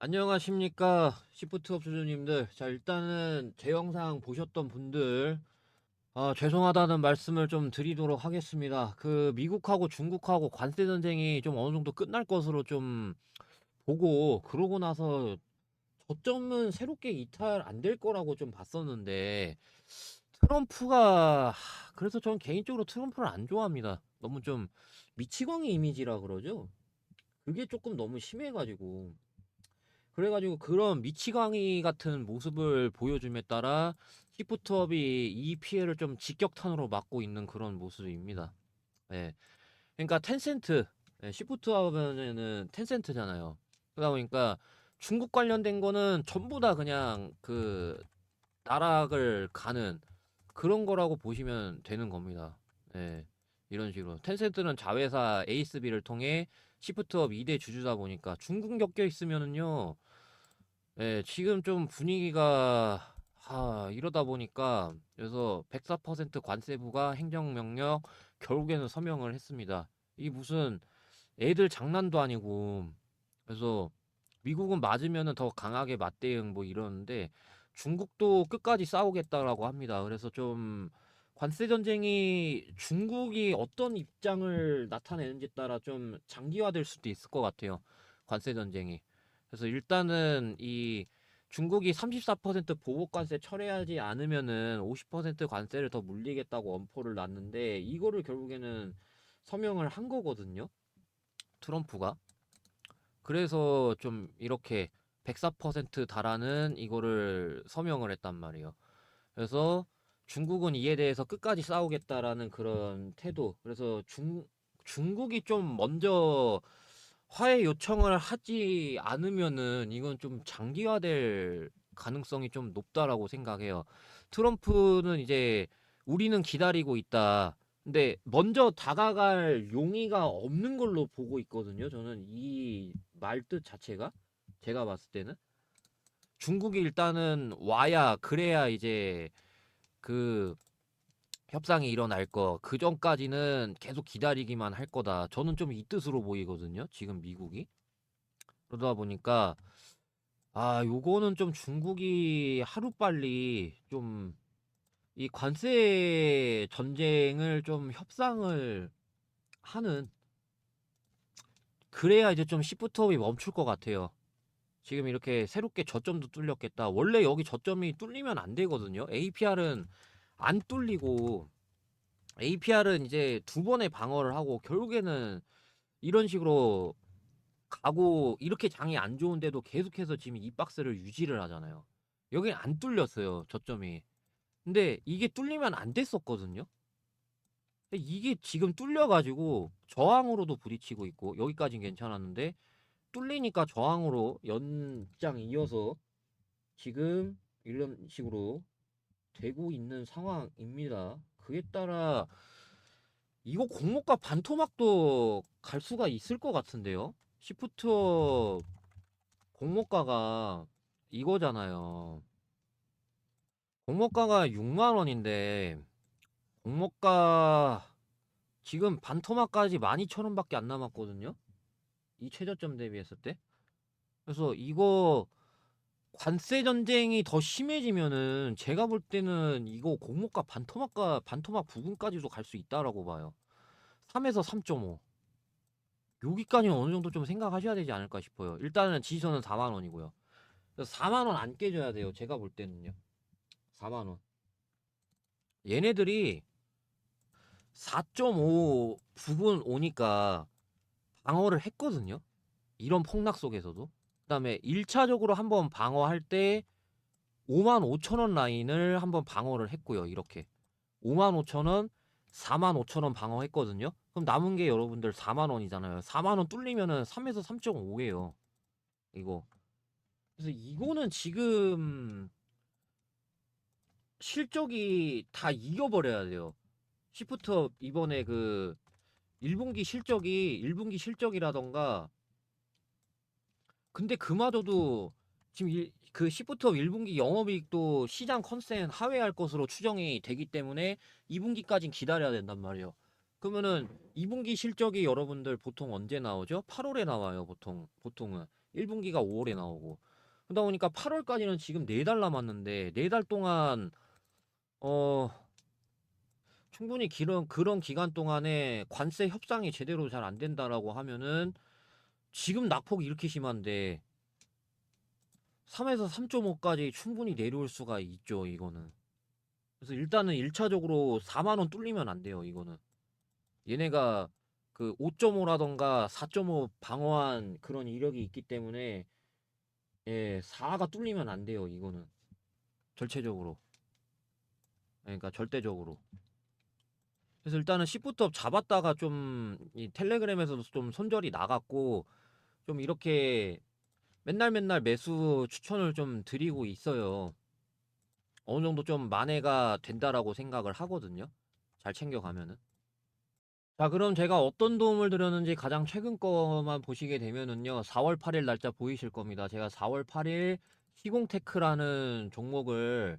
안녕하십니까 시프트 업 주주님들. 자 일단은 제 영상 보셨던 분들 아, 죄송하다는 말씀을 좀 드리도록 하겠습니다. 그 미국하고 중국하고 관세 전쟁이 좀 어느 정도 끝날 것으로 좀 보고 그러고 나서 저점은 새롭게 이탈 안 될 거라고 좀 봤었는데 트럼프가 하, 그래서 저는 개인적으로 트럼프를 안 좋아합니다. 너무 좀 미치광이 이미지라 그러죠? 그게 조금 너무 심해가지고 그래가지고 그런 미치광이 같은 모습을 보여줌에 따라 시프트업이 이 피해를 좀 직격탄으로 맞고 있는 그런 모습입니다. 예. 그러니까 텐센트, 예, 시프트업에는 텐센트잖아요. 그러다 보니까 중국 관련된 거는 전부 다 그냥 그 나락을 가는 그런 거라고 보시면 되는 겁니다. 예. 이런 식으로. 텐센트는 자회사 에이스비를 통해 시프트업 2대 주주다 보니까 중국 엮여 있으면은요. 예, 지금 좀 분위기가 하, 이러다 보니까 그래서 104% 관세부가 행정명령 결국에는 서명을 했습니다. 이 무슨 애들 장난도 아니고 그래서 미국은 맞으면은 더 강하게 맞대응 뭐 이러는데 중국도 끝까지 싸우겠다라고 합니다. 그래서 좀 관세 전쟁이 중국이 어떤 입장을 나타내는지 따라 좀 장기화될 수도 있을 것 같아요. 관세 전쟁이. 그래서 일단은 이 중국이 34% 보복 관세 철회하지 않으면은 50% 관세를 더 물리겠다고 엄포를 놨는데 이거를 결국에는 서명을 한 거거든요. 트럼프가. 그래서 좀 이렇게 104% 달하는 이거를 서명을 했단 말이에요. 그래서 중국은 이에 대해서 끝까지 싸우겠다라는 그런 태도. 그래서 중 중국이 좀 먼저 화해 요청을 하지 않으면은 이건 좀 장기화될 가능성이 좀 높다라고 생각해요. 트럼프는 이제 우리는 기다리고 있다. 근데 먼저 다가갈 용의가 없는 걸로 보고 있거든요. 저는 이 말뜻 자체가 제가 봤을 때는 중국이 일단은 와야 그래야 이제 그 협상이 일어날 거. 그 전까지는 계속 기다리기만 할 거다. 저는 좀 이 뜻으로 보이거든요. 지금 미국이. 그러다 보니까 아, 요거는 좀 중국이 하루빨리 좀 이 관세 전쟁을 좀 협상을 하는 그래야 이제 좀 시프트업이 멈출 것 같아요. 지금 이렇게 새롭게 저점도 뚫렸겠다. 원래 여기 저점이 뚫리면 안 되거든요. APR은 안 뚫리고 APR은 이제 두 번의 방어를 하고 결국에는 이런 식으로 가고 이렇게 장이 안 좋은데도 계속해서 지금 이 박스를 유지를 하잖아요. 여기 안 뚫렸어요. 저점이. 근데 이게 뚫리면 안 됐었거든요. 이게 지금 뚫려가지고 저항으로도 부딪히고 있고 여기까진 괜찮았는데 뚫리니까 저항으로 연장 이어서 지금 이런 식으로 되고 있는 상황입니다. 그에 따라 이거 공모가 반토막도 갈 수가 있을 것 같은데요. 시프트 공모가가 이거잖아요. 공모가가 6만 원인데 공모가 지금 반토막까지 12,000원밖에 안 남았거든요. 이 최저점 대비했을 때. 그래서 이거 관세 전쟁이 더 심해지면은 제가 볼 때는 이거 공모가 반토막가 반토막 부근까지도 갈 수 있다라고 봐요. 3에서 3.5. 여기까지는 어느 정도 좀 생각하셔야 되지 않을까 싶어요. 일단은 지지선은 4만 원이고요. 그래서 4만 원 안 깨져야 돼요. 제가 볼 때는요. 4만 원. 얘네들이 4.5 부분 오니까 방어를 했거든요. 이런 폭락 속에서도. 그다음에 1차적으로 한번 방어할 때 5만 5천 원 라인을 한번 방어를 했고요. 이렇게 5만 5천 원, 4만 5천 원 방어했거든요. 그럼 남은 게 여러분들 4만 원이잖아요. 4만 원 뚫리면은 3에서 3.5예요. 이거. 그래서 이거는 지금 실적이 다 이겨버려야 돼요. 시프트 이번에 그 1분기 실적이 1분기 실적이라던가 근데 그마저도 지금 일, 그 시프트업 1분기 영업이익도 시장 컨센 하회할 것으로 추정이 되기 때문에 2분기까진 기다려야 된단 말이에요. 그러면은 2분기 실적이 여러분들 보통 언제 나오죠? 8월에 나와요, 보통. 보통은. 1분기가 5월에 나오고 그러다 보니까 8월까지는 지금 4달 남았는데 4달 동안 어 충분히 기런 그런 기간 동안에 관세 협상이 제대로 잘 안 된다라고 하면은 지금 낙폭이 이렇게 심한데 3에서 3.5까지 충분히 내려올 수가 있죠, 이거는. 그래서 일단은 1차적으로 4만 원 뚫리면 안 돼요, 이거는. 얘네가 그 5.5라던가 4.5 방어한 그런 이력이 있기 때문에 예, 4가 뚫리면 안 돼요, 이거는. 절체적으로. 그러니까 절대적으로. 그래서 일단은 10부터 잡았다가 좀 이 텔레그램에서도 좀 손절이 나갔고 좀 이렇게 맨날 맨날 매수 추천을 좀 드리고 있어요. 어느 정도 좀 만회가 된다라고 생각을 하거든요. 잘 챙겨가면은. 자, 그럼 제가 어떤 도움을 드렸는지 가장 최근 거만 보시게 되면은요. 4월 8일 날짜 보이실 겁니다. 제가 4월 8일 시공테크라는 종목을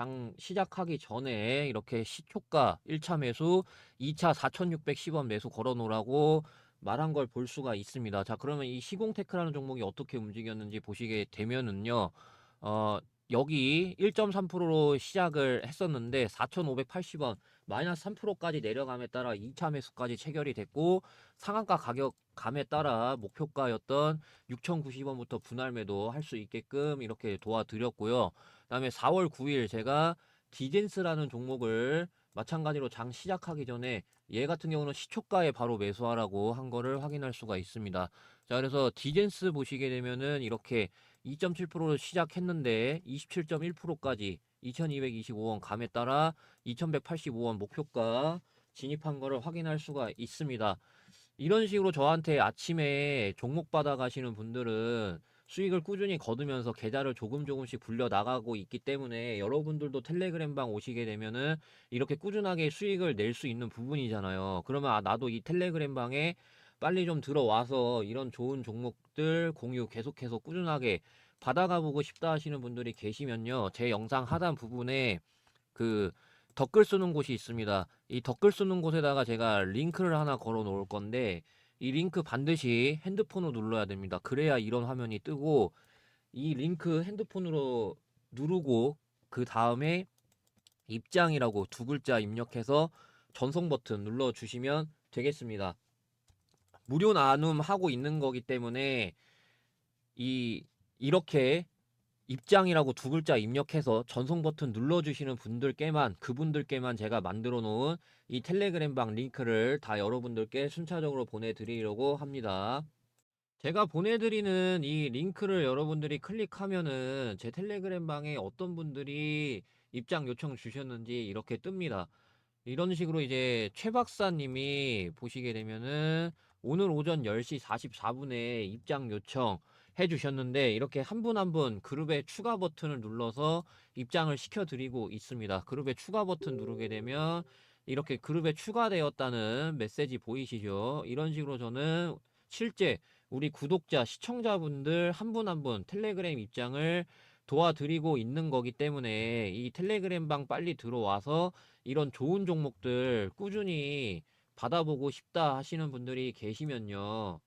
장 시작하기 전에 이렇게 시초가 1차 매수, 2차 4,610원 매수 걸어 놓으라고 말한 걸 볼 수가 있습니다. 자, 그러면 이 시공테크라는 종목이 어떻게 움직였는지 보시게 되면은요. 어, 여기 1.3%로 시작을 했었는데 4,580원 마이너스 3%까지 내려감에 따라 2차 매수까지 체결이 됐고 상한가 가격 감에 따라 목표가였던 6,090원부터 분할 매도 할 수 있게끔 이렇게 도와드렸고요. 그다음에 4월 9일 제가 디젠스라는 종목을 마찬가지로 장 시작하기 전에 얘 같은 경우는 시초가에 바로 매수하라고 한 거를 확인할 수가 있습니다. 자, 그래서 디젠스 보시게 되면은 이렇게 2.7%로 시작했는데 27.1%까지 2225원 감에 따라 2185원 목표가 진입한 거를 확인할 수가 있습니다. 이런 식으로 저한테 아침에 종목 받아 가시는 분들은 수익을 꾸준히 거두면서 계좌를 조금 조금씩 불려 나가고 있기 때문에 여러분들도 텔레그램방 오시게 되면은 이렇게 꾸준하게 수익을 낼 수 있는 부분이잖아요. 그러면 아, 나도 이 텔레그램방에 빨리 좀 들어와서 이런 좋은 종목들 공유 계속해서 꾸준하게 받아가 보고 싶다 하시는 분들이 계시면요. 제 영상 하단 부분에 그 댓글 쓰는 곳이 있습니다. 이 댓글 쓰는 곳에다가 제가 링크를 하나 걸어 놓을 건데 이 링크 반드시 핸드폰으로 눌러야 됩니다. 그래야 이런 화면이 뜨고 이 링크 핸드폰으로 누르고 그 다음에 입장이라고 두 글자 입력해서 전송 버튼 눌러 주시면 되겠습니다. 무료 나눔 하고 있는 거기 때문에 이 이렇게 입장이라고 두 글자 입력해서 전송 버튼 눌러주시는 분들께만 그분들께만 제가 만들어 놓은 이 텔레그램방 링크를 다 여러분들께 순차적으로 보내드리려고 합니다. 제가 보내드리는 이 링크를 여러분들이 클릭하면은 제 텔레그램방에 어떤 분들이 입장 요청 주셨는지 이렇게 뜹니다. 이런 식으로 이제 최 박사님이 보시게 되면은 오늘 오전 10시 44분에 입장 요청 해 주셨는데 이렇게 한 분 한 분 그룹의 추가 버튼을 눌러서 입장을 시켜 드리고 있습니다. 그룹의 추가 버튼 누르게 되면 이렇게 그룹에 추가되었다는 메시지 보이시죠? 이런 식으로 저는 실제 우리 구독자, 시청자분들 한 분 한 분 텔레그램 입장을 도와드리고 있는 거기 때문에 이 텔레그램 방 빨리 들어와서 이런 좋은 종목들 꾸준히 받아보고 싶다 하시는 분들이 계시면요.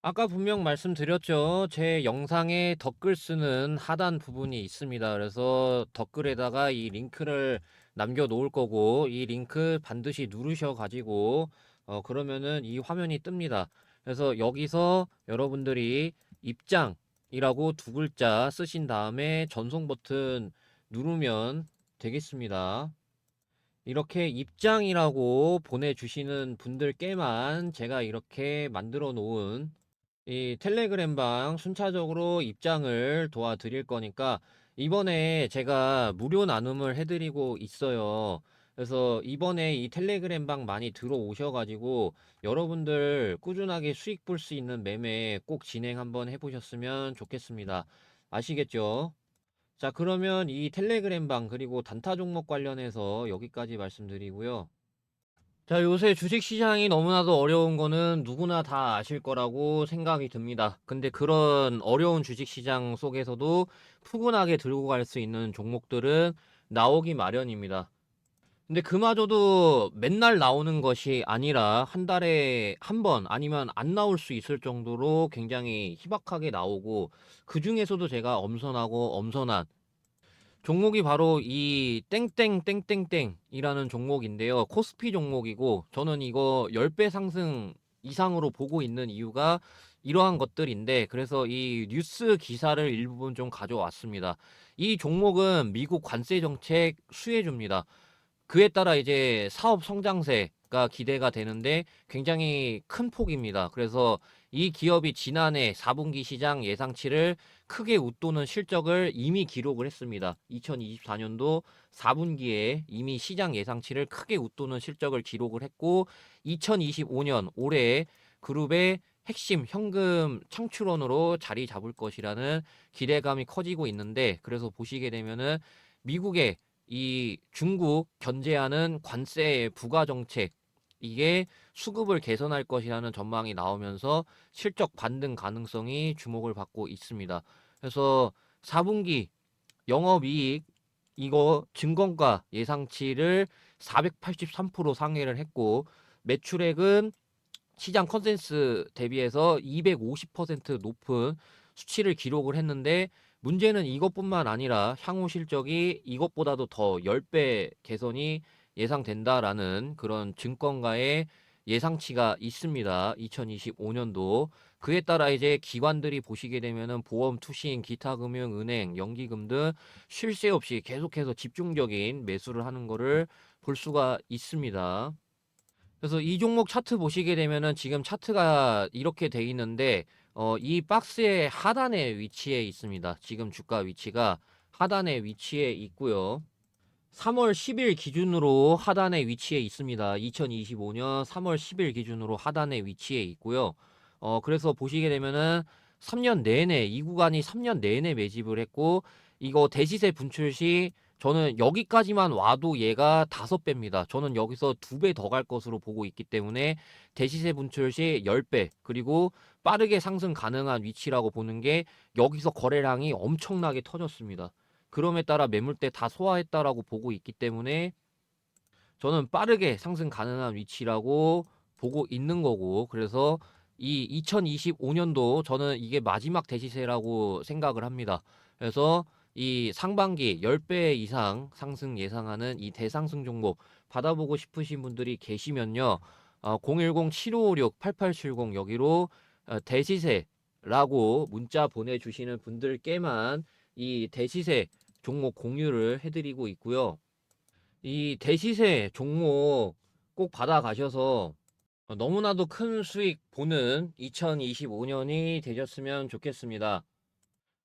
아까 분명 말씀드렸죠. 제 영상에 댓글 쓰는 하단 부분이 있습니다. 그래서 댓글에다가 이 링크를 남겨 놓을 거고, 이 링크 반드시 누르셔 가지고, 어, 그러면은 이 화면이 뜹니다. 그래서 여기서 여러분들이 입장이라고 두 글자 쓰신 다음에 전송 버튼 누르면 되겠습니다. 이렇게 입장이라고 보내주시는 분들께만 제가 이렇게 만들어 놓은 이 텔레그램 방 순차적으로 입장을 도와드릴 거니까 이번에 제가 무료 나눔을 해드리고 있어요. 그래서 이번에 이 텔레그램 방 많이 들어오셔가지고 여러분들 꾸준하게 수익 볼 수 있는 매매 꼭 진행 한번 해보셨으면 좋겠습니다. 아시겠죠? 자, 그러면 이 텔레그램 방 그리고 단타 종목 관련해서 여기까지 말씀드리고요. 자, 요새 주식 시장이 너무나도 어려운 거는 누구나 다 아실 거라고 생각이 듭니다. 근데 그런 어려운 주식 시장 속에서도 푸근하게 들고 갈 수 있는 종목들은 나오기 마련입니다. 근데 그마저도 맨날 나오는 것이 아니라 한 달에 한 번 아니면 안 나올 수 있을 정도로 굉장히 희박하게 나오고 그 중에서도 제가 엄선하고 엄선한 종목이 바로 이 땡땡땡땡땡이라는 종목인데요. 코스피 종목이고 저는 이거 10배 상승 이상으로 보고 있는 이유가 이러한 것들인데 그래서 이 뉴스 기사를 일부분 좀 가져왔습니다. 이 종목은 미국 관세 정책 수혜주입니다. 그에 따라 이제 사업 성장세가 기대가 되는데 굉장히 큰 폭입니다. 그래서 이 기업이 지난해 4분기 시장 예상치를 크게 웃도는 실적을 이미 기록을 했습니다. 2024년도 4분기에 이미 시장 예상치를 크게 웃도는 실적을 기록을 했고 2025년 올해 그룹의 핵심 현금 창출원으로 자리 잡을 것이라는 기대감이 커지고 있는데 그래서 보시게 되면은 미국의 이 중국 견제하는 관세 부과 정책 이게 수급을 개선할 것이라는 전망이 나오면서 실적 반등 가능성이 주목을 받고 있습니다. 그래서 4분기 영업이익 이거 증권가 예상치를 483% 상회를 했고 매출액은 시장 컨센스 대비해서 250% 높은 수치를 기록을 했는데 문제는 이것뿐만 아니라 향후 실적이 이것보다도 더 10배 개선이 예상된다라는 그런 증권가의 예상치가 있습니다. 2025년도. 그에 따라 이제 기관들이 보시게 되면은 보험, 투신, 기타 금융, 은행, 연기금 등 쉴 새 없이 계속해서 집중적인 매수를 하는 거를 볼 수가 있습니다. 그래서 이 종목 차트 보시게 되면은 지금 차트가 이렇게 돼 있는데 어, 이 박스의 하단에 위치해 있습니다. 지금 주가 위치가 하단에 위치해 있고요. 3월 10일 기준으로 하단에 위치해 있습니다. 2025년 3월 10일 기준으로 하단에 위치해 있고요. 어, 그래서 보시게 되면은 3년 내내 이 구간이 3년 내내 매집을 했고 이거 대시세 분출 시 저는 여기까지만 와도 얘가 다섯 배입니다. 저는 여기서 두 배 더 갈 것으로 보고 있기 때문에 대시세 분출 시 10배 그리고 빠르게 상승 가능한 위치라고 보는 게 여기서 거래량이 엄청나게 터졌습니다. 그럼에 따라 매물대 다 소화했다라고 보고 있기 때문에 저는 빠르게 상승 가능한 위치라고 보고 있는 거고 그래서 이 2025년도 저는 이게 마지막 대시세라고 생각을 합니다. 그래서 이 상반기 10배 이상 상승 예상하는 이 대상승 종목 받아보고 싶으신 분들이 계시면요. 어, 010-7556-8870 여기로 어, 대시세라고 문자 보내주시는 분들께만 이 대시세 종목 공유를 해드리고 있고요. 이 대시세 종목 꼭 받아가셔서 어, 너무나도 큰 수익 보는 2025년이 되셨으면 좋겠습니다.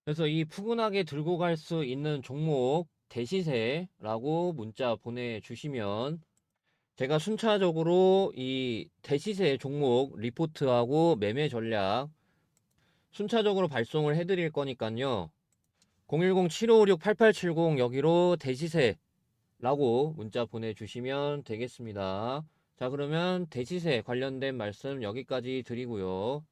그래서 이 푸근하게 들고 갈 수 있는 종목 대시세라고 문자 보내주시면 제가 순차적으로 이 대시세 종목 리포트하고 매매 전략 순차적으로 발송을 해드릴 거니까요. 010-7556-8870 여기로 대시세라고 문자 보내주시면 되겠습니다. 자, 그러면 대시세 관련된 말씀 여기까지 드리고요.